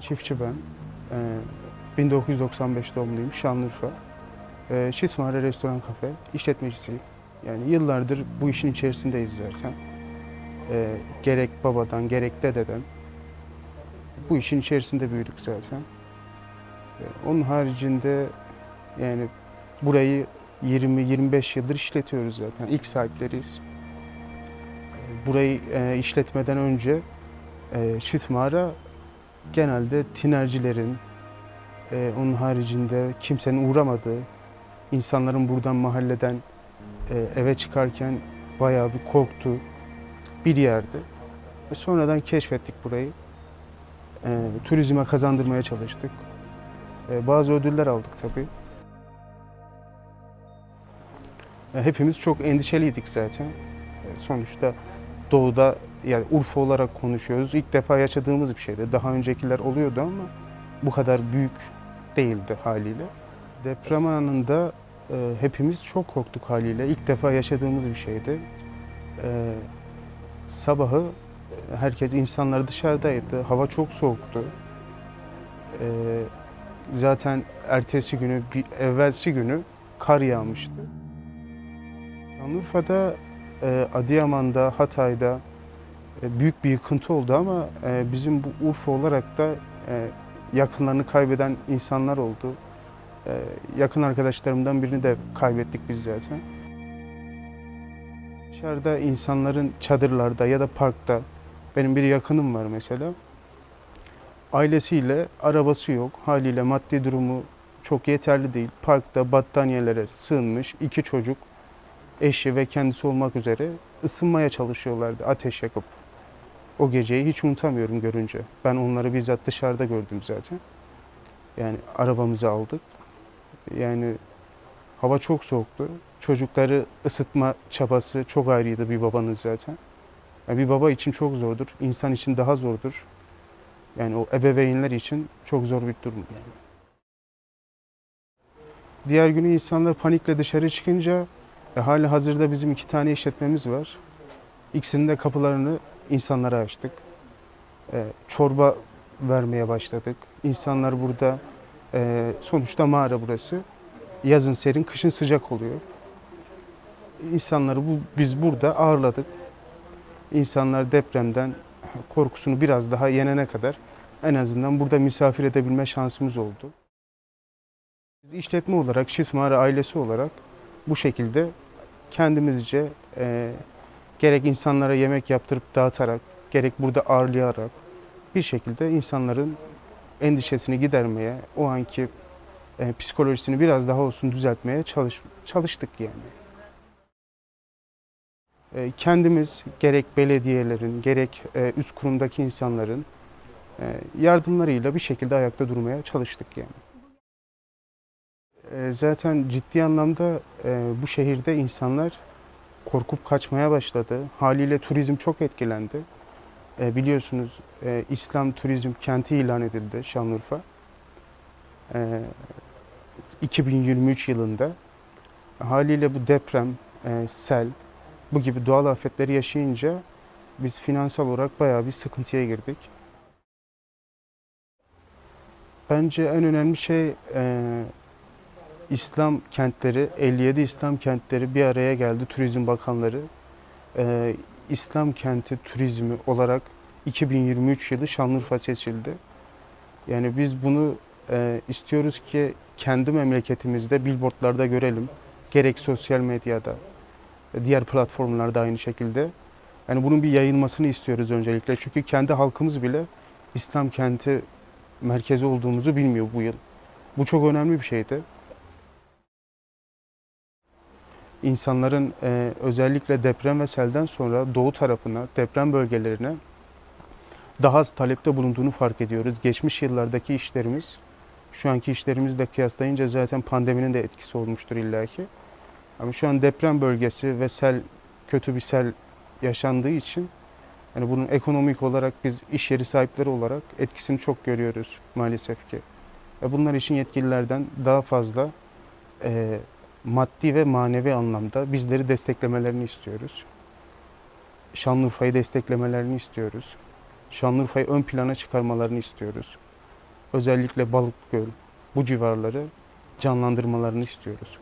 çiftçi ben. Ee, 1995 doğumluyum, Şanlıurfa. Ee, Şismare Restoran Kafe, işletmecisiyim. Yani yıllardır bu işin içerisindeyiz zaten. Ee, gerek babadan, gerek dededen bu işin içerisinde büyüdük zaten. Ee, onun haricinde yani burayı 20-25 yıldır işletiyoruz zaten. İlk sahipleriyiz. Ee, Burayı e, işletmeden önce e, Şismara genelde tinercilerin, e, onun haricinde kimsenin uğramadığı, insanların buradan mahalleden e, eve çıkarken bayağı bir korktuğu bir yerdi. E, sonradan keşfettik burayı. E, turizme kazandırmaya çalıştık. E, bazı ödüller aldık tabii. E, hepimiz çok endişeliydik zaten. E, sonuçta doğuda yani Urfa olarak konuşuyoruz. İlk defa yaşadığımız bir şeydi. Daha öncekiler oluyordu ama bu kadar büyük değildi haliyle. Deprem anında e, hepimiz çok korktuk haliyle. İlk defa yaşadığımız bir şeydi. E, sabahı e, herkes insanlar dışarıdaydı. Hava çok soğuktu. E, zaten ertesi günü, bir evvelsi günü kar yağmıştı. Şanlıurfa'da, Adıyaman'da, Hatay'da e, büyük bir yıkıntı oldu ama e, bizim bu Urfa olarak da e, yakınlarını kaybeden insanlar oldu. E, yakın arkadaşlarımdan birini de kaybettik biz zaten. Dışarıda insanların çadırlarda ya da parkta, benim bir yakınım var mesela. Ailesiyle arabası yok, haliyle maddi durumu çok yeterli değil. Parkta battaniyelere sığınmış iki çocuk, eşi ve kendisi olmak üzere ısınmaya çalışıyorlardı ateş yakıp. O geceyi hiç unutamıyorum görünce. Ben onları bizzat dışarıda gördüm zaten. Yani arabamızı aldık. Yani hava çok soğuktu. Çocukları ısıtma çabası çok ayrıydı bir babanın zaten. Yani bir baba için çok zordur. insan için daha zordur. Yani o ebeveynler için çok zor bir durum yani. Diğer günü insanlar panikle dışarı çıkınca e, hali hazırda bizim iki tane işletmemiz var. İkisinin de kapılarını insanlara açtık. E, çorba vermeye başladık. İnsanlar burada, e, sonuçta mağara burası. Yazın serin, kışın sıcak oluyor. İnsanları bu, biz burada ağırladık. İnsanlar depremden korkusunu biraz daha yenene kadar en azından burada misafir edebilme şansımız oldu. Biz işletme olarak, Şis Mağara ailesi olarak bu şekilde kendimizce e, gerek insanlara yemek yaptırıp dağıtarak, gerek burada ağırlayarak bir şekilde insanların endişesini gidermeye, o anki e, psikolojisini biraz daha olsun düzeltmeye çalış, çalıştık yani. E, kendimiz gerek belediyelerin, gerek e, üst kurumdaki insanların e, yardımlarıyla bir şekilde ayakta durmaya çalıştık yani. E, zaten ciddi anlamda e, bu şehirde insanlar korkup kaçmaya başladı. Haliyle turizm çok etkilendi. E, biliyorsunuz e, İslam turizm kenti ilan edildi Şanlıurfa. E, 2023 yılında. Haliyle bu deprem, sel, bu gibi doğal afetleri yaşayınca biz finansal olarak bayağı bir sıkıntıya girdik. Bence en önemli şey İslam kentleri, 57 İslam kentleri bir araya geldi Turizm Bakanları. Ee, İslam kenti turizmi olarak 2023 yılı Şanlıurfa seçildi. Yani biz bunu e, istiyoruz ki kendi memleketimizde billboardlarda görelim. Gerek sosyal medyada, diğer platformlarda aynı şekilde. Yani bunun bir yayılmasını istiyoruz öncelikle. Çünkü kendi halkımız bile İslam kenti merkezi olduğumuzu bilmiyor bu yıl. Bu çok önemli bir şeydi. İnsanların e, özellikle deprem ve selden sonra doğu tarafına, deprem bölgelerine daha az talepte bulunduğunu fark ediyoruz. Geçmiş yıllardaki işlerimiz, şu anki işlerimizle kıyaslayınca zaten pandeminin de etkisi olmuştur illaki. Ama şu an deprem bölgesi ve sel, kötü bir sel yaşandığı için yani bunun ekonomik olarak biz iş yeri sahipleri olarak etkisini çok görüyoruz maalesef ki. Bunlar için yetkililerden daha fazla e, maddi ve manevi anlamda bizleri desteklemelerini istiyoruz. Şanlıurfa'yı desteklemelerini istiyoruz. Şanlıurfa'yı ön plana çıkarmalarını istiyoruz. özellikle Balıkgöl bu civarları canlandırmalarını istiyoruz.